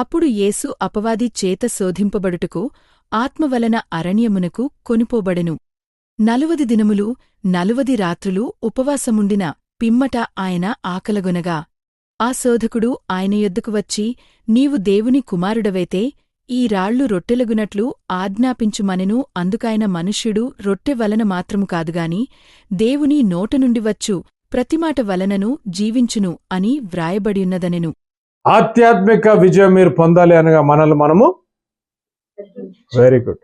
అప్పుడు యేసు అపవాది చేత శోధింపబడుటకు ఆత్మవలన అరణ్యమునకు కొనిపోబడెను. నలువది దినములు నలువది రాత్రులు ఉపవాసముండిన పిమ్మట ఆయన ఆకలగొనగా ఆ శోధకుడు ఆయన యొద్దకు వచ్చి నీవు దేవుని కుమారుడవైతే ఈ రాళ్ళు రొట్టెలగునట్లు ఆజ్ఞాపించుమనెను అందుకాయన మనుష్యుడు రొట్టె వలన మాత్రము కాదుగాని దేవుని నోట నుండి వచ్చు ప్రతిమాట వలనను జీవించును అని వ్రాయబడియున్నదనెను. ఆధ్యాత్మిక విజయం మీరు పొందాలి అనగా మనల్ని మనము వెరీ గుడ్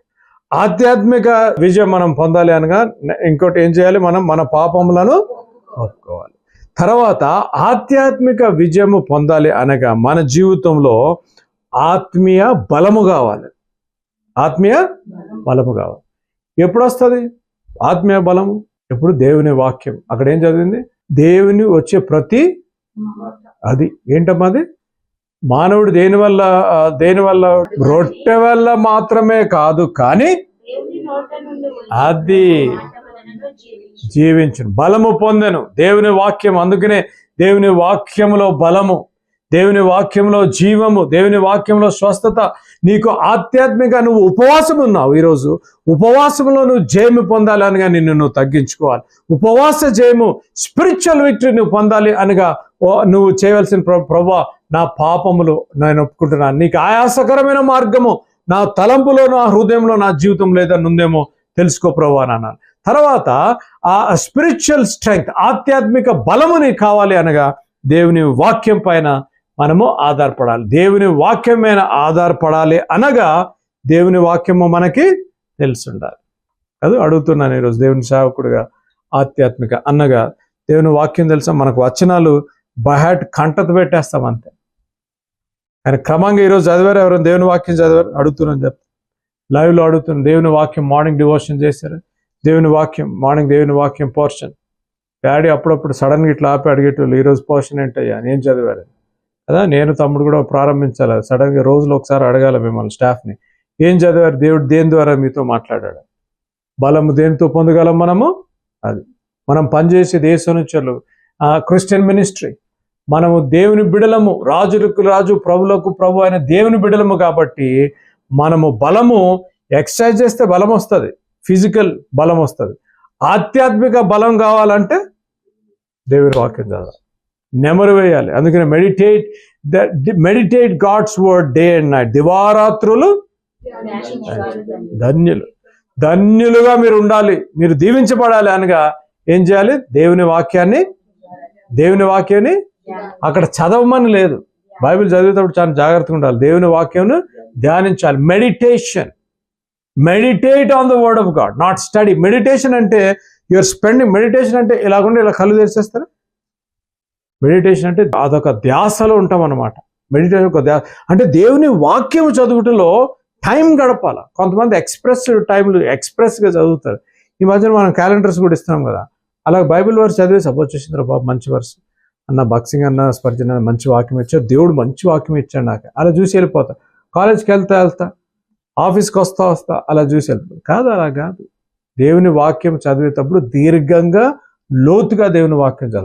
ఆధ్యాత్మిక విజయం మనం పొందాలి అనగా ఇంకోటి ఏం చేయాలి మనం మన పాపములను ఒప్పుకోవాలి. తర్వాత ఆధ్యాత్మిక విజయము పొందాలి అనగా మన జీవితంలో ఆత్మీయ బలము కావాలి. ఆత్మీయ బలము కావాలి. ఎప్పుడు వస్తుంది ఆత్మీయ బలము. ఎప్పుడు దేవుని వాక్యం. అక్కడ ఏం చదివింది? దేవుని వచ్చే ప్రతి అది. ఏంటమ్మా అది? మానవుడు దేని వల్ల ఆ, దేని వల్ల? రొట్టె వల్ల మాత్రమే కాదు కానీ అది. జీవించును బలము పొందెను. దేవుని వాక్యం అందుకనే దేవుని వాక్యములో బలము దేవుని వాక్యంలో జీవము దేవుని వాక్యంలో స్వస్థత. నీకు ఆధ్యాత్మిక నువ్వు ఉపవాసం ఉన్నావు ఈరోజు. ఉపవాసంలో నువ్వు జయము పొందాలి అనగా నిన్ను నువ్వు తగ్గించుకోవాలి. ఉపవాస జయము స్పిరిచువల్ విక్టరీ నువ్వు పొందాలి అనగా నువ్వు చేయవలసిన ప్ర- ప్రభా నా పాపములు నేను ఒప్పుకుంటున్నాను. నీకు ఆయాసకరమైన మార్గము నా తలంపులో నా హృదయంలో నా జీవితం లేదా ఉందేమో తెలుసుకో ప్రభా అని అన్నాను. తర్వాత ఆ స్పిరిచువల్ స్ట్రెంగ్త్ ఆధ్యాత్మిక బలము నీకు కావాలి అనగా దేవుని వాక్యం పైన మనము ఆధారపడాలి. దేవుని వాక్యం మీద ఆధారపడాలి అనగా దేవుని వాక్యము మనకి తెలుసుండాలి. అది అడుగుతున్నాను ఈరోజు దేవుని సేవకుడిగా ఆధ్యాత్మిక అన్నగా దేవుని వాక్యం తెలుసా? మనకు వచనాలు బహాట్ కంటత పెట్టేస్తాం అంతే. ఆయన క్రమంగా ఈరోజు చదివారు ఎవరైనా దేవుని వాక్యం చదివారు అడుగుతున్నాను చెప్తాను లైవ్లో అడుగుతున్నాను దేవుని వాక్యం మార్నింగ్ డివోషన్ చేశారు. దేవుని వాక్యం మార్నింగ్ దేవుని వాక్యం పోర్షన్ డాడీ అప్పుడప్పుడు సడన్గా ఇట్లా ఆపి అడిగేటోళ్ళు ఈరోజు పోర్షన్ ఏంటయ్యా? నేను చదివారు కదా నేను తమ్ముడు కూడా ప్రారంభించాలి? సడన్గా రోజులో ఒకసారి అడగాలి మిమ్మల్ని స్టాఫ్ని ఏం చదివారు? దేవుడు దేని ద్వారా మీతో మాట్లాడాడు? బలము దేనితో పొందగలం మనము? అది. మనం పనిచేసే దేశనుచరులు క్రిస్టియన్ మినిస్ట్రీ మనము దేవుని బిడలము రాజులకు రాజు ప్రభులకు ప్రభు అయిన దేవుని బిడలము కాబట్టి మనము బలము ఎక్సర్సైజ్ చేస్తే బలం వస్తుంది ఫిజికల్ బలం వస్తుంది. ఆధ్యాత్మిక బలం కావాలంటే దేవుని వాక్యం చదవాలి. నెమరు వేయాలి. అందుకని meditate meditate God's word day and night దివారాత్రులు ధన్యులు. ధన్యులుగా మీరు ఉండాలి. మీరు దీవించబడాలి అనగా ఏం చేయాలి? దేవుని వాక్యాన్ని దేవుని వాక్యాన్ని అక్కడ చదవమని లేదు. బైబిల్ చదివేటప్పుడు చాలా జాగ్రత్తగా ఉండాలి. దేవుని వాక్యం ధ్యానించాలి. Meditation. Meditate on the word of God. Not study. Meditation అంటే యువర్ స్పెండింగ్. మెడిటేషన్ అంటే ఇలాగుండి ఇలా కళ్ళు తెరిచేస్తారు? మెడిటేషన్ అంటే అదొక ధ్యాసలో ఉంటాం అనమాట మెడిటేషన్ ఒక ధ్యాస. అంటే దేవుని వాక్యం చదువుటలో టైం గడపాల. కొంతమంది ఎక్స్ప్రెస్ టైంలు ఎక్స్ప్రెస్గా చదువుతారు. ఈ మధ్యన మనం క్యాలెండర్స్ కూడా ఇస్తున్నాం కదా. అలా బైబిల్ వర్స్ చదివి సపోజ్ చేసిండ్రు బాబు మంచి వర్స్. అన్న బాక్సింగ్ అన్న స్పర్జన మంచి వాక్యం ఇచ్చాడు. దేవుడు మంచి వాక్యం ఇచ్చాడు నాకు. అలా చూసి వెళ్ళిపోతా. కాలేజ్కి వెళ్తా వెళ్తా. ఆఫీస్కి వస్తా వస్తా. అలా చూసి వెళ్ళిపోతా. కాదు అలా కాదు. దేవుని వాక్యం చదివేటప్పుడు దీర్ఘంగా లోతుగా దేవుని వాక్యం చదవాలి.